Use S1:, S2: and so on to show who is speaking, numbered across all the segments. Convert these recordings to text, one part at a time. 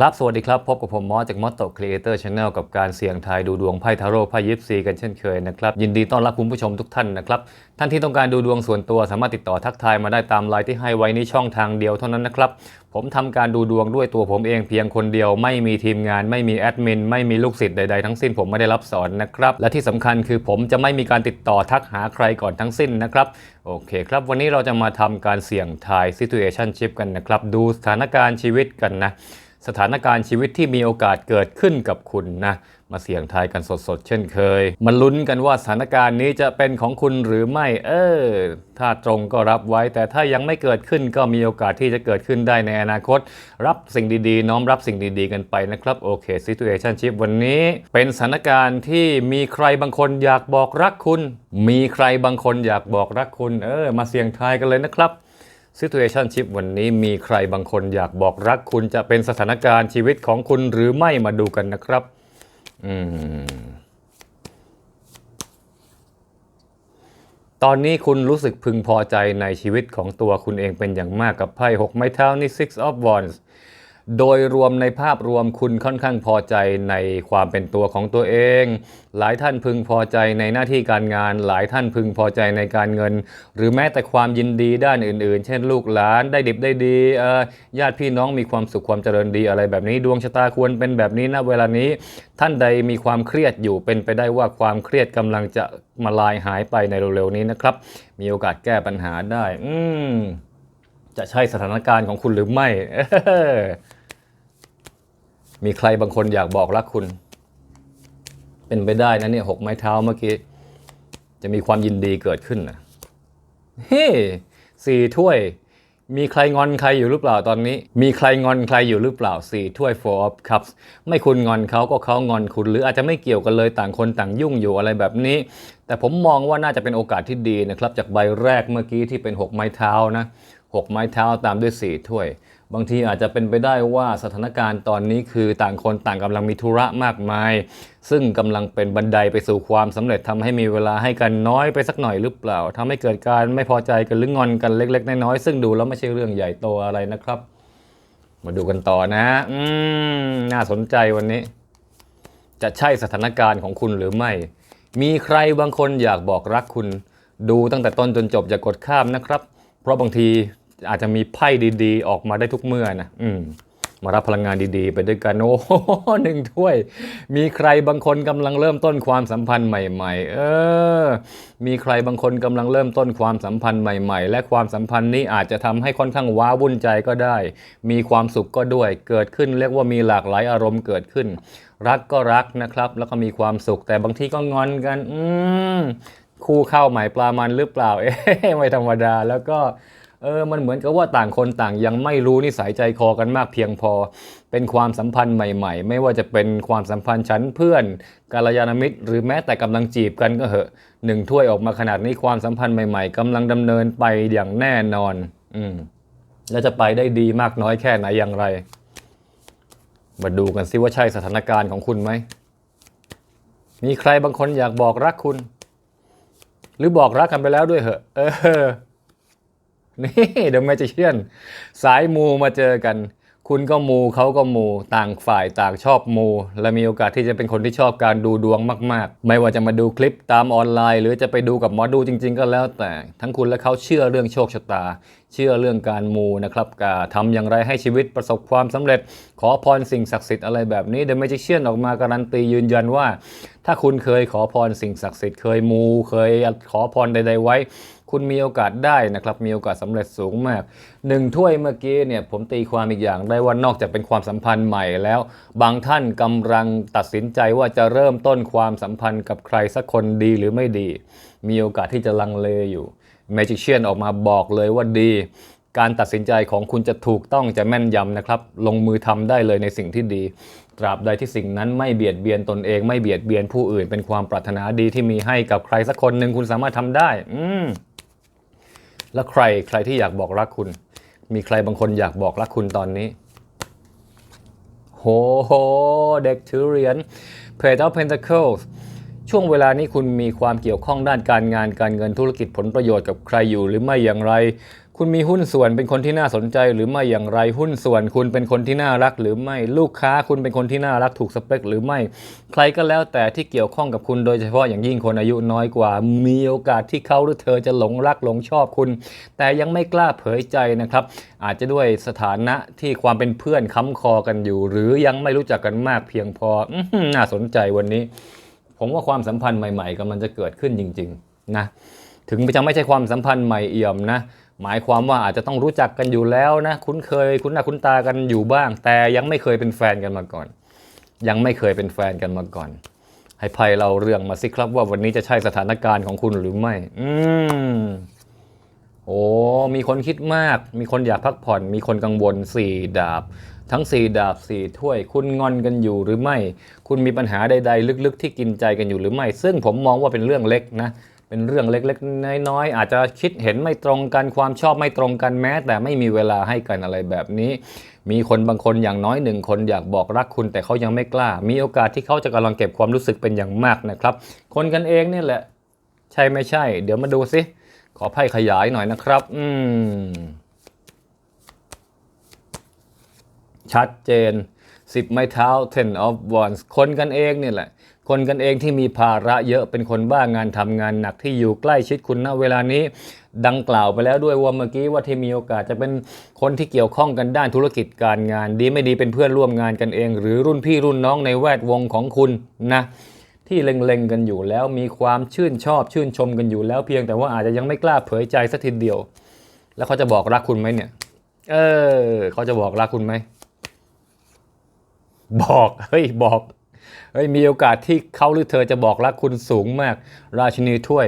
S1: ครับ สวัสดีครับ พบกับผมมอสจากมอสโตครีเอเตอร์ชาแนลกับการเสี่ยงทายดูดวงไพ่ทาโร่ไพ่ยิปซีกันเช่นเคยนะครับ ยินดีต้อนรับคุณผู้ชมทุกท่านนะครับ ท่านที่ต้องการดูดวงส่วนตัวสามารถติดต่อทักทายมาได้ตามไลน์ที่ให้ไว้ในช่องทางเดียวเท่านั้นนะครับ ผมทำการดูดวงด้วยตัวผมเองเพียงคนเดียว ไม่มีทีมงาน ไม่มีแอดมิน ไม่มีลูกศิษย์ใดๆทั้งสิ้นผมไม่ได้รับสอนนะครับ และที่สำคัญคือผมจะไม่มีการติดต่อทักหาใครก่อนทั้งสิ้นนะครับโอเคครับ วันนี้เราจะมาทำการเสี่ยงทาย situationship กันนะครับดูสถานการณ์ชีวิตกันนะ สถานการณ์ชีวิตที่มีโอกาสเกิดขึ้นกับคุณนะ มาเสี่ยงทายกันสดๆ เช่นเคยมันลุ้นกันว่าสถานการณ์นี้จะเป็นของคุณหรือไม่ เออ ถ้าตรงก็รับไว้ แต่ถ้ายังไม่เกิดขึ้นก็มีโอกาสที่จะเกิดขึ้นได้ในอนาคต รับสิ่งดีๆ น้อมรับสิ่งดีๆ กันไปนะครับโอเค situationship วันนี้ เป็นสถานการณ์ที่มีใครบางคนอยากบอกรักคุณ มีใครบางคนอยากบอกรักคุณ เออ มาเสี่ยงทายกันเลยนะครับ Situationship วันนี้มีใครบางคนอยากบอกรักคุณจะเป็นสถานการณ์ชีวิตของคุณหรือไม่มาดูกันนะครับ อืม ตอนนี้คุณรู้สึกพึงพอใจในชีวิตของตัวคุณเองเป็นอย่างมากกับไพ่หกไม้เท้านี่ six of wands โดยรวมในภาพรวมคุณค่อนข้างพอใจในความเป็นตัวของตัวเอง หลายท่านพึงพอใจในหน้าที่การงาน หลายท่านพึงพอใจในการเงิน หรือแม้แต่ความยินดีด้านอื่น ๆ เช่นลูกหลานได้ดิบได้ดีญาติพี่น้องมีความสุขความเจริญดีอะไรแบบนี้ดวงชะตาควรเป็นแบบนี้นะเวลานี้ ท่านใดมีความเครียดอยู่เป็นไปได้ว่าความเครียดกำลังจะมาลายหายไปในเร็วๆนี้นะครับ มีโอกาสแก้ปัญหาได้ อืจะใช่สถานการณ์ของคุณหรือไม่ มีใครบางคนอยากบอกรักคุณ เป็นไปได้นะเนี่ยหกไม้เท้าเมื่อกี้ จะมีความยินดีเกิดขึ้นนะเฮ้สี่ถ้วย มีใครงอนใครอยู่หรือเปล่าตอนนี้ มีใครงอนใครอยู่หรือเปล่าสี่ถ้วย four of cups ไม่คุณงอนเขาก็เขางอนคุณ หรืออาจจะไม่เกี่ยวกันเลยต่างคนต่างยุ่งอยู่อะไรแบบนี้ แต่ผมมองว่าน่าจะเป็นโอกาสที่ดีนะครับ จากใบแรกเมื่อกี้ที่เป็นหกไม้เท้านะ หกไม้เท้าตามด้วยสี่ถ้วย บางทีอาจจะเป็นไปได้ว่าสถานการณ์ตอนนี้คือต่างคนต่างกำลังมีธุระมากมาย ซึ่งกำลังเป็นบันไดไปสู่ความสำเร็จทำให้มีเวลาให้กันน้อยไปสักหน่อยหรือเปล่าทำให้เกิดการไม่พอใจกันหรืองอนกันเล็ก ๆ น้อยๆซึ่งดูแล้วไม่ใช่เรื่องใหญ่โตอะไรนะครับ มาดูกันต่อนะอืมน่าสนใจวันนี้ จะใช่สถานการณ์ของคุณหรือไม่ มีใครบางคนอยากบอกรักคุณ ดูตั้งแต่ต้นจนจบอย่ากกดข้ามนะครับ เพราะบางทีอาจจะมีไพ่ดีๆ ออกมาได้ทุกเมื่อนะอืมมารับพลังงานดีๆ ไปด้วยกันโอ้โหหนึ่งถ้วย มีใครบางคนกำลังเริ่มต้นความสัมพันธ์ใหม่ๆ เออ มีใครบางคนกำลังเริ่มต้นความสัมพันธ์ใหม่ ๆ และความสัมพันธ์นี้อาจจะทำให้ค่อนข้างว้าวุ่นใจก็ได้ มีความสุขก็ด้วย เกิดขึ้นเรียกว่ามีหลากหลายอารมณ์เกิดขึ้น รักก็รักนะครับ แล้วก็มีความสุขแต่บางทีก็งอนกัน อืม คู่เข้าหมายปลามันหรือเปล่า เอ๊ะไม่ธรรมดา แล้วก็เออมันเหมือนกับว่าต่างคนต่างยังไม่รู้นิสัยใจคอกันมากเพียงพอ เป็นความสัมพันธ์ใหม่ ๆ ไม่ว่าจะเป็นความสัมพันธ์ชั้นเพื่อนกาลยานมิตร หรือแม้แต่กำลังจีบกันก็เหอะหนึ่งถ้วยออกมาขนาดนี้ความสัมพันธ์ใหม่ ๆกำลังดำเนินไปอย่างแน่นอน อืมแล้วจะไปได้ดีมากน้อยแค่ไหนอย่างไร มาดูกันซิว่าใช่สถานการณ์ของคุณไหมมีใครบางคนอยากบอกรักคุณ หรือบอกรักกันไปแล้วด้วยเหอะ เออ นี่เดอะแมจิเชียนสายมูมาเจอกัน คุณก็มูเขาก็มูต่างฝ่ายต่างชอบมู และมีโอกาสที่จะเป็นคนที่ชอบการดูดวงมาก ๆ ไม่ว่าจะมาดูคลิปตามออนไลน์ หรือจะไปดูกับหมอดูจริง ๆ ก็แล้วแต่ ทั้งคุณและเขาเชื่อเรื่องโชคชะตา เชื่อเรื่องการมูนะครับกาทำอย่างไรให้ชีวิตประสบความสำเร็จ ขอพรสิ่งศักดิ์สิทธิ์อะไรแบบนี้เดอะแมจิเชียนออกมาการันตียืนยันว่า ถ้าคุณเคยขอพรสิ่งศักดิ์สิทธิ์เคยมูเคยขอพรใด ๆ ไว้ คุณมีโอกาสได้นะครับมีโอกาสสำเร็จสูงมากหนึ่งถ้วยเมื่อกี้เนี่ยผมตีความอีกอย่างได้ว่านอกจากเป็นความสัมพันธ์ใหม่แล้ว บางท่านกำลังตัดสินใจว่าจะเริ่มต้นความสัมพันธ์กับใครสักคนดีหรือไม่ดี มีโอกาสที่จะลังเลอยู่ Magician ออกมาบอกเลยว่าดี การตัดสินใจของคุณจะถูกต้องจะแม่นยำนะครับ ลงมือทำได้เลยในสิ่งที่ดี ตราบใดที่สิ่งนั้นไม่เบียดเบียนตนเอง ไม่เบียดเบียนผู้อื่น เป็นความปรารถนาดีที่มีให้กับใครสักคนหนึ่งคุณสามารถทำได้ อืม แล้วใครใครที่อยากบอกรักคุณ มีใครบางคนอยากบอกรักคุณตอนนี้โหโหเด็กถือเหรียญ Page of Pentacles ช่วงเวลานี้คุณมีความเกี่ยวข้องด้านการงานการเงินธุรกิจผลประโยชน์กับใครอยู่หรือไม่อย่างไร คุณมีหุ้นส่วนเป็นคนที่น่าสนใจหรือไม่อย่างไรหุ้นส่วน คุณเป็นคนที่น่ารักหรือไม่ลูกค้าคุณเป็นคนที่น่ารักถูกสเปคหรือไม่ ใครก็แล้วแต่ที่เกี่ยวข้องกับคุณโดยเฉพาะอย่างยิ่งคนอายุน้อยกว่า มีโอกาสที่เขาหรือเธอจะหลงรักหลงชอบคุณ แต่ยังไม่กล้าเผยใจนะครับ อาจจะด้วยสถานะที่ความเป็นเพื่อนค้ำคอกันอยู่ หรือยังไม่รู้จักกันมากเพียงพออน่าสนใจวันนี้ ผมว่าความสัมพันธ์ใหม่ ๆกำลังจะเกิดขึ้นจริง ๆ นะ ถึงจะไม่ใช่ความสัมพันธ์ใหม่เอี่ยมนะ หมายความว่าอาจจะต้องรู้จักกันอยู่แล้วนะ คุ้นเคย คุ้นหน้าคุ้นตากันอยู่บ้าง แต่ยังไม่เคยเป็นแฟนกันมาก่อน ยังไม่เคยเป็นแฟนกันมาก่อน ให้ไพ่เราเรื่องมาสิครับว่าวันนี้จะใช่สถานการณ์ของคุณหรือไม่ อืมโอ้มีคนคิดมาก มีคนอยากพักผ่อน มีคนกังวลสี่ดาบ ทั้งสี่ดาบสี่ถ้วย คุณงอนกันอยู่หรือไม่ คุณมีปัญหาใด ๆ ลึกๆ ที่กินใจกันอยู่หรือไม่ ซึ่งผมมองว่าเป็นเรื่องเล็กนะ เป็นเรื่องเล็กๆ น้อยๆ อาจจะคิดเห็นไม่ตรงกันความชอบไม่ตรงกันแม้ แต่ไม่มีเวลาให้กันอะไรแบบนี้ มีคนบางคนอย่างน้อยหนึ่งคนอยากบอกรักคุณแต่เขายังไม่กล้า มีโอกาสที่เขาจะกำลังเก็บความรู้สึกเป็นอย่างมากนะครับ คนกันเองเนี่ยแหละ ใช่ไม่ใช่ เดี๋ยวมาดูสิขอไพ่ขยายหน่อยนะครับ อืมชัดเจน 10 ไม้เท้า ten of wands คนกันเองเนี่ยแหละ คนกันเองที่มีภาระเยอะเป็นคนบ้างานทำงานหนักที่อยู่ใกล้ชิดคุณณเวลานี้ดังกล่าวไปแล้วด้วยว่าเมื่อกี้ว่าที่มีโอกาสจะเป็นคนที่เกี่ยวข้องกันด้านธุรกิจการงาน ดีไม่ดีเป็นเพื่อนร่วมงานกันเอง หรือรุ่นพี่รุ่นน้องในแวดวงของคุณนะที่เล็งๆกันอยู่แล้วมีความชื่นชอบชื่นชมกันอยู่แล้วเพียงแต่ว่าอาจจะยังไม่กล้าเผยใจสักทีเดียว แล้วเขาจะบอกรักคุณไหมเนี่ย เออเขาจะบอกรักคุณไหม บอกเฮ้ยบอกเฮ้ยมีโอกาสที่เขาหรือเธอจะบอกรักคุณสูงมาก ราชินีถ้วย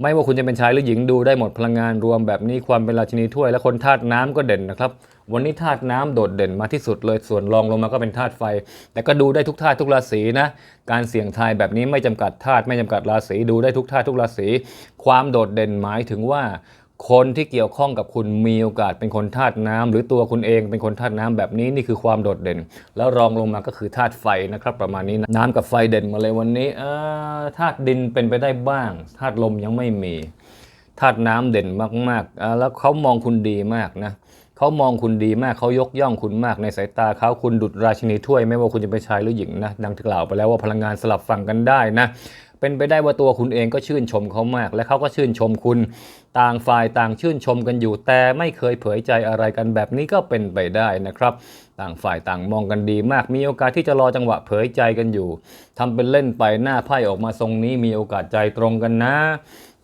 S1: ไม่ว่าคุณจะเป็นชายหรือหญิงดูได้หมดพลังงานรวมแบบนี้ความเป็นราชินีถ้วย และคนธาตุน้ำก็เด่นนะครับ วันนี้ธาตุน้ำโดดเด่นมาที่สุดเลยส่วนรองลงมาก็เป็นธาตุไฟ แต่ก็ดูได้ทุกธาตุทุกราศีนะการเสี่ยงทายแบบนี้ไม่จำกัดธาตุไม่จำกัดราศีดูได้ทุกธาตุทุกราศีความโดดเด่นหมายถึงว่า คนที่เกี่ยวข้องกับคุณมีโอกาสเป็นคนธาตุน้ำหรือตัวคุณเองเป็นคนธาตุน้ำแบบนี้นี่คือความโดดเด่น แล้วรองลงมาก็คือธาตุไฟนะครับประมาณนี้นะน้ำกับไฟเด่นมาเลยวันนี้ธาตุดินเป็นไปได้บ้างธาตุลมยังไม่มีธาตุน้ำเด่นมากๆแล้วเขามองคุณดีมากนะเขามองคุณดีมากเขายกย่องคุณมากในสายตาเขาคุณดุจราชินีถ้วยไม่ว่าคุณจะเป็นชายหรือหญิงนะดังที่กล่าวไปแล้วว่าพลังงานสลับฝั่งกันได้นะ เป็นไปได้ว่าตัวคุณเองก็ชื่นชมเขามาก และเขาก็ชื่นชมคุณต่างฝ่ายต่างชื่นชมกันอยู่ แต่ไม่เคยเผยใจอะไรกันแบบนี้ก็เป็นไปได้นะครับ ต่างฝ่ายต่างมองกันดีมาก มีโอกาสที่จะรอจังหวะเผยใจกันอยู่ทำเป็นเล่นไปหน้าไพ่ออกมาทรงนี้มีโอกาสใจตรงกันนะ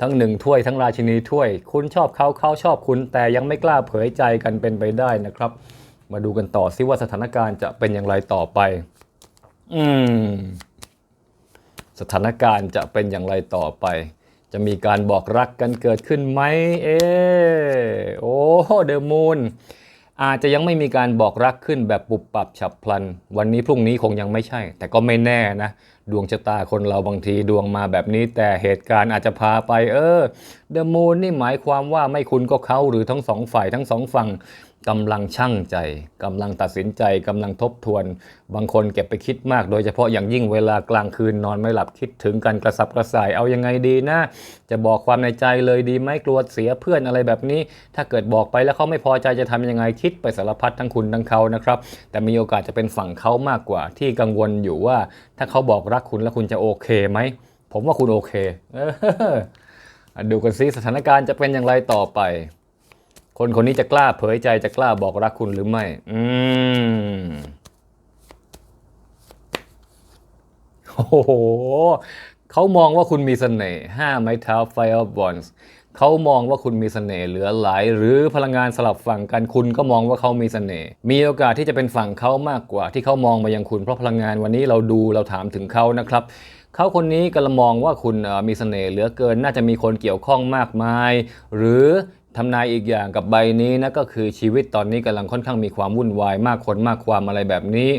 S1: ทั้งหนึ่งถ้วยทั้งราชินีถ้วย คุณชอบเขาเขาชอบคุณ แต่ยังไม่กล้าเผยใจกันเป็นไปได้นะครับ มาดูกันต่อซิว่าสถานการณ์จะเป็นอย่างไรต่อไป อืม สถานการณ์จะเป็นอย่างไรต่อไป จะมีการบอกรักกันเกิดขึ้นไหมเอโอ้เดอะมูนอาจจะยังไม่มีการบอกรักขึ้นแบบปุบปับฉับพลัน วันนี้พรุ่งนี้คงยังไม่ใช่ แต่ก็ไม่แน่นะ ดวงชะตาคนเราบางทีดวงมาแบบนี้ แต่เหตุการณ์อาจจะพาไป เออเดอะมูนนี่หมายความว่าไม่คุณก็เขาหรือทั้งสองฝ่ายทั้งสองฝั่ง กำลังช่างใจกำลังตัดสินใจกำลังทบทวน บางคนเก็บไปคิดมาก โดยเฉพาะอย่างยิ่งเวลากลางคืนนอนไม่หลับคิดถึงกันกระสับกระส่ายเอายังไงดีนะ จะบอกความในใจเลยดีไหมกลัวเสียเพื่อนอะไรแบบนี้ ถ้าเกิดบอกไปแล้วเขาไม่พอใจจะทำยังไงคิดไปสารพัดทั้งคุณทั้งเขานะครับ แต่มีโอกาสจะเป็นฝั่งเขามากกว่า ที่กังวลอยู่ว่า ถ้าเขาบอกรักคุณแล้วคุณจะโอเคไหมผมว่าคุณโอเคดูกันซิสถานการณ์จะเป็นอย่างไรต่อไป คนคนนี้จะกล้าเผยใจจะกล้าบอกรักคุณหรือไม่ อืมโอ้โหเขามองว่าคุณมีเสน่ห์ห้าไม้เท้า Fire of Wands เขามองว่าคุณมีเสน่ห์เหลือหลาย หรือพลังงานสลับฝั่งกันคุณก็มองว่าเขามีเสน่ห์มีโอกาสที่จะเป็นฝั่งเขามากกว่า ที่เขามองมายังคุณเพราะพลังงานวันนี้เราดูเราถามถึงเขานะครับเขาคนนี้กำลังมองว่าคุณมีเสน่ห์เหลือเกิน น่าจะมีคนเกี่ยวข้องมากมาย หรือ ทำนายอีกอย่างกับใบนี้นะก็คือชีวิตตอนนี้กำลังค่อนข้างมีความวุ่นวายมากคนมากความอะไรแบบนี้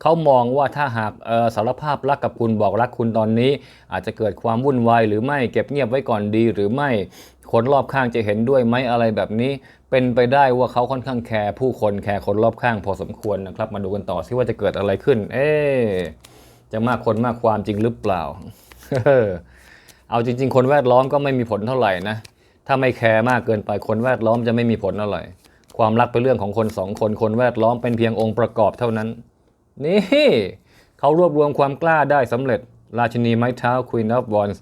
S1: เขามองว่าถ้าหากสารภาพรักกับคุณบอกรักคุณตอนนี้ อาจจะเกิดความวุ่นวายหรือไม่เก็บเงียบไว้ก่อนดีหรือไม่คนรอบข้างจะเห็นด้วยไหมอะไรแบบนี้ เป็นไปได้ว่าเขาค่อนข้างแคร์ผู้คนแคร์คนรอบข้างพอสมควรนะครับ มาดูกันต่อซิว่าจะเกิดอะไรขึ้น เอ๊จะมากคนมากความจริงหรือเปล่า เออเอาจริง ๆ คนแวดล้อมก็ไม่มีผลเท่าไหร่นะ ถ้าไม่แคร์มากเกินไปคนแวดล้อมจะไม่มีผลอะไร ความรักเป็นเรื่องของคนสองคน คนแวดล้อมเป็นเพียงองค์ประกอบเท่านั้น นี่เขารวบรวมความกล้าได้สำเร็จ ราชินีไม้เท้า Queen of Wands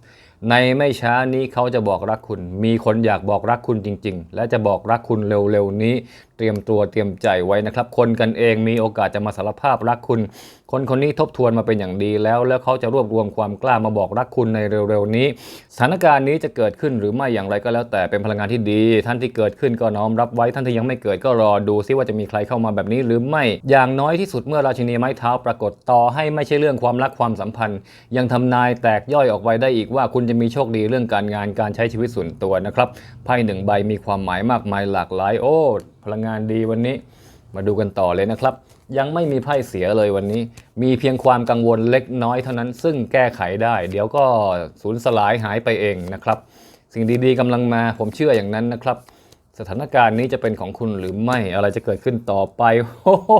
S1: ในไม่ช้านี้เขาจะบอกรักคุณ มีคนอยากบอกรักคุณจริง ๆ และจะบอกรักคุณเร็วๆนี้ เตรียมตัวเตรียมใจไว้นะครับ คนกันเองมีโอกาสจะมาสารภาพรักคุณ คนคนนี้ทบทวนมาเป็นอย่างดีแล้ว แล้วเขาจะรวบรวมความกล้ามาบอกรักคุณในเร็วๆนี้ สถานการณ์นี้จะเกิดขึ้นหรือไม่อย่างไรก็แล้วแต่เป็นพลังงานที่ดี ท่านที่เกิดขึ้นก็น้อมรับไว้ ท่านที่ยังไม่เกิดก็รอดูซิว่าจะมีใครเข้ามาแบบนี้หรือไม่ อย่างน้อยที่สุดเมื่อราชินีไม้เท้าปรากฏต่อให้ไม่ใช่เรื่องความรักความสัมพันธ์ ยังทำนายแตกย่อยออกไปได้อีกว่าคุณจะมีโชคดีเรื่องการงานการใช้ชีวิตส่วนตัวนะครับไพ่หนึ่งใบมีความหมายมากมายหลากหลายโอ้ ลังงานดีวันนี้ มาดูกันต่อเลยนะครับ ยังไม่มีไพ่เสียเลยวันนี้ มีเพียงความกังวลเล็กน้อยเท่านั้น ซึ่งแก้ไขได้ เดี๋ยวก็สูญสลายหายไปเองนะครับ สิ่งดีๆกำลังมาผมเชื่ออย่างนั้นนะครับ สถานการณ์นี้จะเป็นของคุณหรือไม่อะไรจะเกิดขึ้นต่อไปโอ้โห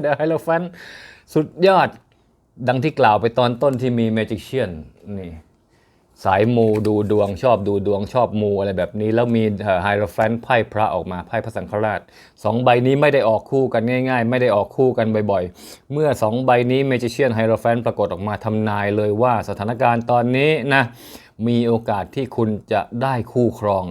S1: เดอะไฮโลแฟนสุดยอดดังที่กล่าวไปตอนต้นที่มีเมจิเชียนนี่ สายมูดูดวงชอบดูดวงชอบมูอะไรแบบนี้ แล้วมีไฮโรแฟนไพ่พระออกมาไพ่พระสังฆราชสองใบนี้ไม่ได้ออกคู่กันง่าย ๆ ไม่ได้ออกคู่กันบ่อยๆ เมื่อสองใบนี้เมจิเชียนไฮโรแฟนปรากฏออกมาทำนายเลยว่าสถานการณ์ตอนนี้นะมีโอกาสที่คุณจะได้คู่ครอง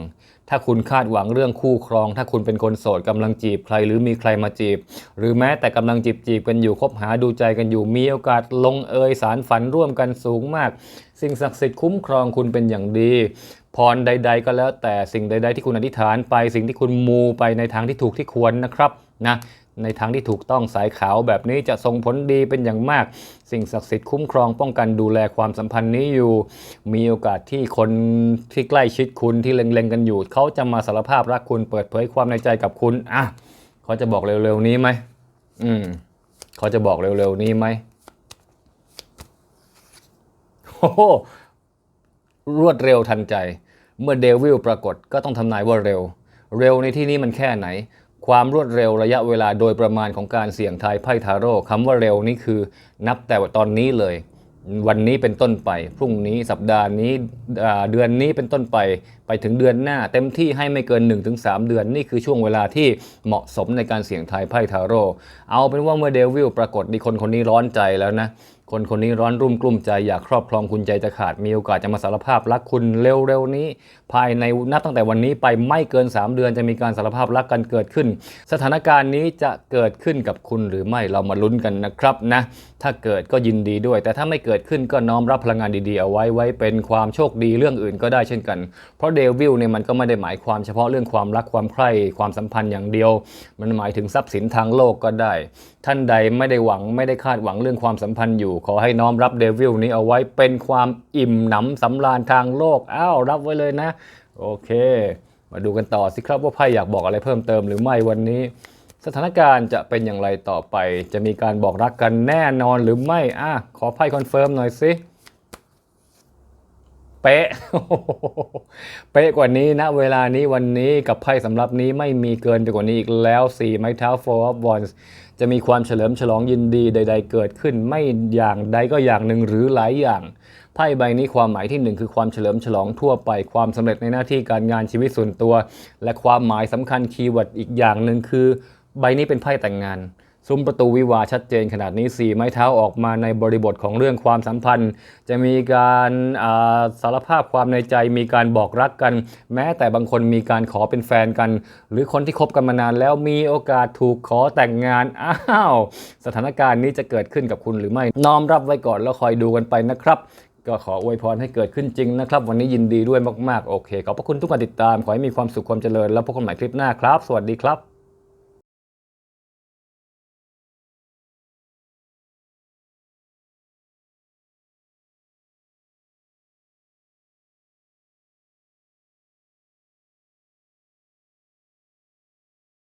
S1: ถ้าคุณคาดหวังเรื่องคู่ครอง ถ้าคุณเป็นคนโสดกำลังจีบใคร หรือมีใครมาจีบ หรือแม้แต่กำลังจีบจีบกันอยู่คบหาดูใจกันอยู่มีโอกาสลงเอยสารฝันร่วมกันสูงมาก สิ่งศักดิ์สิทธิ์คุ้มครองคุณเป็นอย่างดีพรใด ๆ ก็แล้วแต่สิ่งใด ๆ ที่คุณอธิษฐานไป สิ่งที่คุณมูไปในทางที่ถูกที่ควรนะครับนะ ในทางที่ถูกต้องสายขาวแบบนี้จะส่งผลดีเป็นอย่างมาก สิ่งศักดิ์สิทธิ์คุ้มครองป้องกันดูแลความสัมพันธ์นี้อยู่ มีโอกาสที่คนที่ใกล้ชิดคุณที่เล็งๆกันอยู่ เขาจะมาสารภาพรักคุณเปิดเผยความในใจกับคุณอะเขาจะบอกเร็วๆนี้ไหมอืมเขาจะบอกเร็วๆนี้ไหมโอ้โหรวดเร็วทันใจ เมื่อเดวิลปรากฏก็ต้องทำนายว่าเร็ว เร็วในที่นี้มันแค่ไหน ความรวดเร็วระยะเวลาโดยประมาณของการเสี่ยงทายไพ่ทาโร่คำว่าเร็วนี่คือนับแต่ตอนนี้เลย วันนี้เป็นต้นไป พรุ่งนี้สัปดาห์นี้เดือนนี้เป็นต้นไป ไปถึงเดือนหน้า เต็มที่ให้ไม่เกิน 1-3 เดือนนี่คือช่วงเวลาที่เหมาะสมในการเสี่ยงทายไพ่ทาโร่เอาเป็นว่าเมื่อเดวิลปรากฏดีคนคนนี้ร้อนใจแล้วนะ คนคนนี้ร้อนรุ่มกลุ่มใจอยากครอบครองคุณใจจะขาด มีโอกาสจะมาสารภาพรักคุณเร็วๆนี้ ภายในนับตั้งแต่วันนี้ไปไม่เกิน 3 เดือนจะมีการสารภาพรักกันเกิดขึ้น สถานการณ์นี้จะเกิดขึ้นกับคุณหรือไม่เรามาลุ้นกันนะครับนะถ้าเกิดก็ยินดีด้วย แต่ถ้าไม่เกิดขึ้นก็น้อมรับพลังงานดีๆเอาไว้ไว้เป็นความโชคดีเรื่องอื่นก็ได้เช่นกัน เพราะเดวิลเนี่ยมันก็ไม่ได้หมายความเฉพาะเรื่องความรักความใคร่ความสัมพันธ์อย่างเดียว มันหมายถึงทรัพย์สินทางโลกก็ได้ ท่านใดไม่ได้หวังไม่ได้คาดหวังเรื่องความสัมพันธ์อยู่ขอให้น้อมรับเดวิลนี้เอาไว้เป็นความอิ่มหนำสำราญทางโลก อ้าวรับไว้เลยนะ โอเค มาดูกันต่อสิครับว่าไพ่อยากบอกอะไรเพิ่มเติมหรือไม่วันนี้ สถานการณ์จะเป็นอย่างไรต่อไป จะมีการบอกรักกันแน่นอนหรือไม่ อะ ขอไพ่คอนเฟิร์มหน่อยสิเป๊ะ เป๊ะกว่านี้นะ เวลานี้วันนี้กับไพ่สำหรับนี้ไม่มีเกินไปกว่านี้อีกแล้ว 4 ไม้เท้า four of wands จะมีความเฉลิมฉลองยินดีใด ๆ เกิดขึ้นไม่อย่างใดก็อย่างหนึ่งหรือหลายอย่างไพ่ใบนี้ความหมายที่หนึ่งคือความเฉลิมฉลองทั่วไป ความสำเร็จในหน้าที่การงานชีวิตส่วนตัว และความหมายสำคัญคีย์เวิร์ดอีกอย่างหนึ่งคือ ใบนี้เป็นไพ่แต่งงาน ซุ้มประตูวิวาชัดเจนขนาดนี้สี่ไม้เท้าออกมาในบริบทของเรื่องความสัมพันธ์ จะมีการาสารภาพความในใจมีการบอกรักกัน แม้แต่บางคนมีการขอเป็นแฟนกัน หรือคนที่คบกันมานานแล้วมีโอกาสถูกขอแต่งงานอ้าวสถานการณ์นี้จะเกิดขึ้นกับคุณหรือไม่น้อมรับไว้ก่อนแล้วคอยดูกันไปนะครับก็ขออวยพรให้เกิดขึ้นจริงนะครับ วันนี้ยินดีด้วยมาก ๆ โอเค ขอบพระคุณทุกการติดตาม ขอให้มีความสุขความเจริญ แล้วพบกันใหม่คลิปหน้าครับ สวัสดีครับ